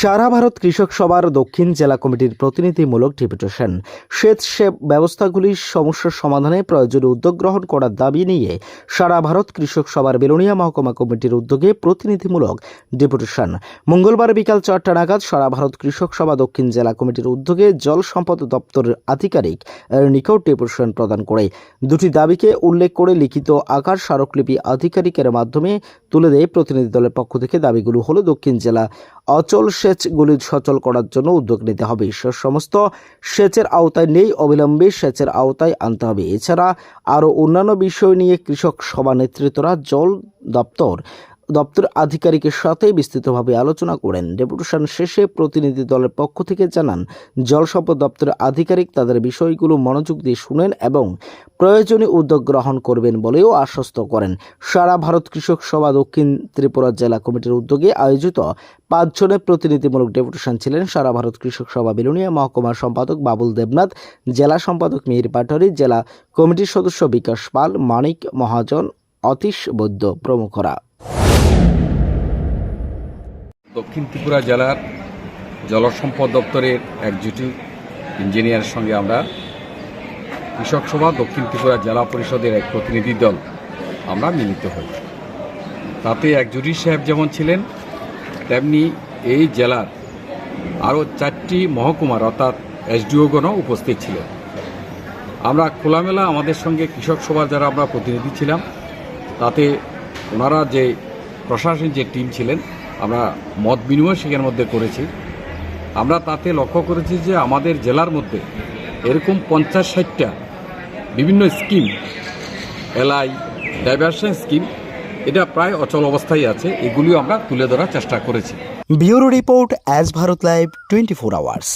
সারা ভারত কৃষক সভার দক্ষিণ জেলা কমিটির প্রতিনিধিমূলক ডেপুটেশন সেচ সে ব্যবস্থাগুলির সমস্যার সমাধানে প্রয়োজনীয় উদ্যোগ গ্রহণ করার দাবি নিয়ে সারা ভারত কৃষক সভার বেলোনিয়া মহকুমা কমিটির উদ্যোগে প্রতিনিধিমূলক ডেপুটেশন মঙ্গলবার বিকাল চারটা নাগাদ সারা ভারত কৃষক সভা দক্ষিণ জেলা কমিটির উদ্যোগে জল সম্পদ দপ্তরের আধিকারিক এর নিকট ডেপুটেশন প্রদান করে। দুটি দাবিকে উল্লেখ করে লিখিত আকার স্মারকলিপি আধিকারিকের মাধ্যমে তুলে দেয় প্রতিনিধি দলের পক্ষ থেকে। দাবিগুলো হলো দক্ষিণ জেলা অচল সেচগুলি সচল করার জন্য উদ্যোগ নিতে হবে। সমস্ত সেচের আওতায় নেই, অবিলম্বে সেচের আওতায় আনতে হবে। এছাড়া আরও অন্যান্য বিষয় নিয়ে কৃষক সভা নেতৃত্বরা জল দপ্তর দপ্তর আধিকারিকের সাথে বিস্তৃতভাবে আলোচনা করেন। ডেপুটেশন শেষে প্রতিনিধি দলের পক্ষ থেকে জানান, জল সম্পদ দপ্তরের আধিকারিক তাদের বিষয়গুলো মনোযোগ দিয়ে শুনেন এবং প্রয়োজনীয় উদ্যোগ গ্রহণ করবেন বলেও আশ্বস্ত করেন। সারা ভারত কৃষক সভা দক্ষিণ ত্রিপুরা জেলা কমিটির উদ্যোগে আয়োজিত পাঁচজনের প্রতিনিধিমূলক ডেপুটেশন ছিলেন সারা ভারত কৃষক সভা বিলুনিয়া মহকুমার সম্পাদক বাবুল দেবনাথ, জেলা সম্পাদক মিহির পাটারি জেলা কমিটির সদস্য বিকাশ পাল, মানিক মহাজন, অতীশ বৈদ্য প্রমুখরা। দক্ষিণ ত্রিপুরা জেলার জলসম্পদ দপ্তরের একজুটি ইঞ্জিনিয়ারের সঙ্গে আমরা কৃষক সভা, দক্ষিণ ত্রিপুরা জেলা পরিষদের এক প্রতিনিধি দল আমরা মিলিত হই। তাতে এক একজুটি সাহেব যেমন ছিলেন, তেমনি এই জেলার আরও চারটি মহকুমার অর্থাৎ এসডিওগণও উপস্থিত ছিলেন। আমরা খোলামেলা আমাদের সঙ্গে কৃষক সভার যারা আমরা প্রতিনিধি ছিলাম, তাতে ওনারা যে প্রশাসন যে টিম ছিলেন, আমরা মত বিনিময় সেখানের মধ্যে করেছি। আমরা তাতে লক্ষ্য করেছি যে আমাদের জেলার মধ্যে এরকম পঞ্চাশ ষাটটা বিভিন্ন স্কিম, এলআই ডাইভার্সন স্কিম, এটা প্রায় অচল অবস্থায় আছে, এগুলিও আমরা তুলে ধরার চেষ্টা করেছি। Bureau report as Bharat live twenty four hours.